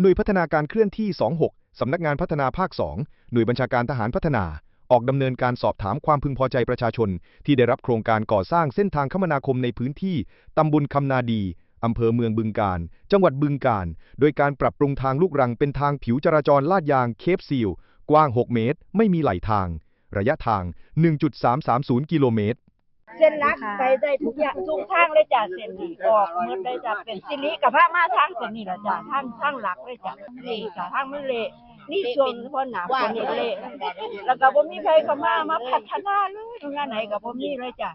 หน่วยพัฒนาการเคลื่อนที่ 26 สำนักงานพัฒนาภาค 2 หน่วยบัญชาการทหารพัฒนา ออกดำเนินการสอบถามความพึงพอใจประชาชน ที่ได้รับโครงการก่อสร้างเส้นทางคมนาคมในพื้นที่ตำบลคำนาดีอำเภอเมืองบึงกาฬจังหวัดบึงกาฬโดยการปรับปรุงทางลูกรังเป็นทางผิวจราจรลาดยางเคปซีล กว้าง 6 เมตร ไม่มีไหลทาง ระยะทาง 1.330 กิโลเมตร เส้นรักไปได้ทุกอย่างทุกทางเลยจ้ะเส้นนี้ออกหมดเลยจ้ะเป็นสิริกับพระมาทางเส้นนี้แหละจ้ะทางทางหลักเลยจ้ะนี่จ้ะทางไม่เละนี่ช่วงพอหนาฝนนี่เละแล้วก็บ่มีใครเข้ามามาพัฒนาเลยงานไหนก็บ่มีเลยจ้ะ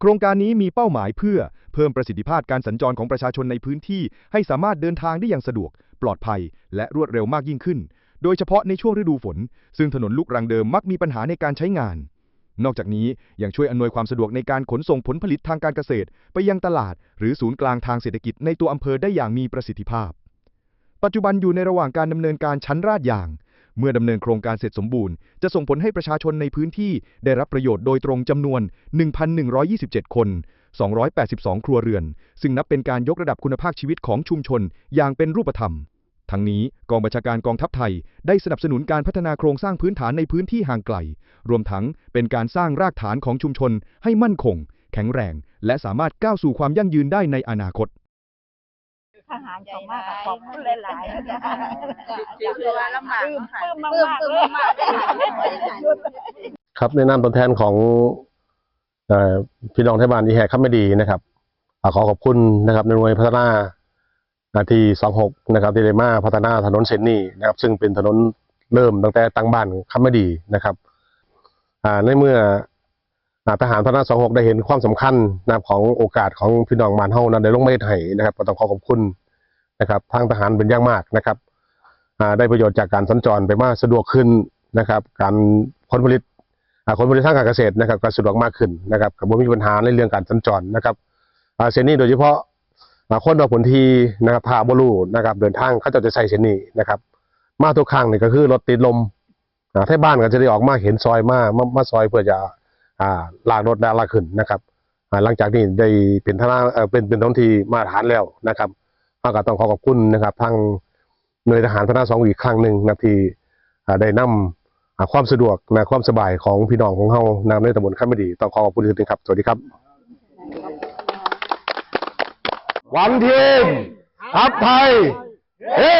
โครงการนี้มีเป้าหมายเพื่อเพิ่มประสิทธิภาพการสัญจรของประชาชนในพื้นที่ ให้สามารถเดินทางได้อย่างสะดวก ปลอดภัย และรวดเร็วมากยิ่งขึ้น โดยเฉพาะในช่วงฤดูฝน ซึ่งถนนลูกรังเดิมมักมีปัญหาในการใช้งาน นอกจากนี้ยังช่วยอำนวยความสะดวกในการขนส่งผลผลิตทางการเกษตร ไปยังตลาด หรือศูนย์กลางทางเศรษฐกิจในตัวอำเภอได้อย่างมีประสิทธิภาพ ปัจจุบันอยู่ในระหว่างการดำเนินการชั้นราดยาง เมื่อดำเนินโครงการเสร็จสมบูรณ์ จะส่งผลให้ประชาชนในพื้นที่ได้รับประโยชน์โดยตรงจำนวน 1,127 คน 282 ครัวเรือน ซึ่งนับเป็นการยกระดับคุณภาพชีวิตของชุมชนอย่างเป็นรูปธรรม ทั้งนี้กองบัญชาการกองทัพไทย ได้สนับสนุนการพัฒนาโครงสร้างพื้นฐานในพื้นที่ห่างไกล รวมทั้งเป็นการสร้างรากฐานของชุมชนให้มั่นคง แข็งแรง และสามารถก้าวสู่ความยั่งยืนได้ในอนาคตทหารเข้ามากขอบคุณหลายๆจ้ะคือว่าลำบากปื้มปื้มมากๆครับในนามตัวแทนของพี่น้องไทยบ้านที่แห่ข้ามไม่ดีนะครับขอขอบคุณนะครับในหน่วยพัฒนา นาที26นะครับที่ได้มาพัฒนาถนนเส้นนี้นะครับ ซึ่งเป็นถนนเริ่มตั้งแต่ตั้งบ้านข้ามไม่ดีนะครับอ่าในเมื่ออทหารพัฒนา26ได้เห็นความสำคัญนะของโอกาสของพี่น้องบ้านเฮานั้นได้ลงมาเฮ็ดให้นะครับก็ต้องขอขอบคุณนะครับ ทางทหารเป็นอย่างมากนะครับอ่าได้ประโยชน์จากการสัญจรไปมากสะดวกขึ้นนะครับ การผลผลิตอ่าผลผลิตทางการเกษตรนะครับก็สะดวกมากขึ้นนะครับกับไม่มีปัญหาในเรื่องการสัญจรนะครับอ่าเส้นนี้โดยเฉพาะ คนดอกผลทีนะครับพาบลูนะครับเดินทางเขาจะจะใช้เส้นนี้นะครับ มาทุกครั้งนี่ก็คือรถติดลมอ่าที่บ้านก็จะได้ออกมาเห็นซอยมามามาซอยเพื่อจะอ่าลากรถได้ลากขึ้นนะครับอ่าหลังจากนี้ได้เป็นทนางเออเป็นเป็นท้องที่มาตรฐานแล้วนะครับเราก็ต้องขอขอบคุณนะครับทางหน่วยทหารพนาสองอีกครั้งหนึ่งนะที่อ่าได้นำอ่าความสะดวกนะความสบายของพี่น้องของเฮานะในตำบลข้ามไม่ดี ต้องขอขอบคุณจริงๆครับ สวัสดีครับ วันทีมทัพไทยเฮ้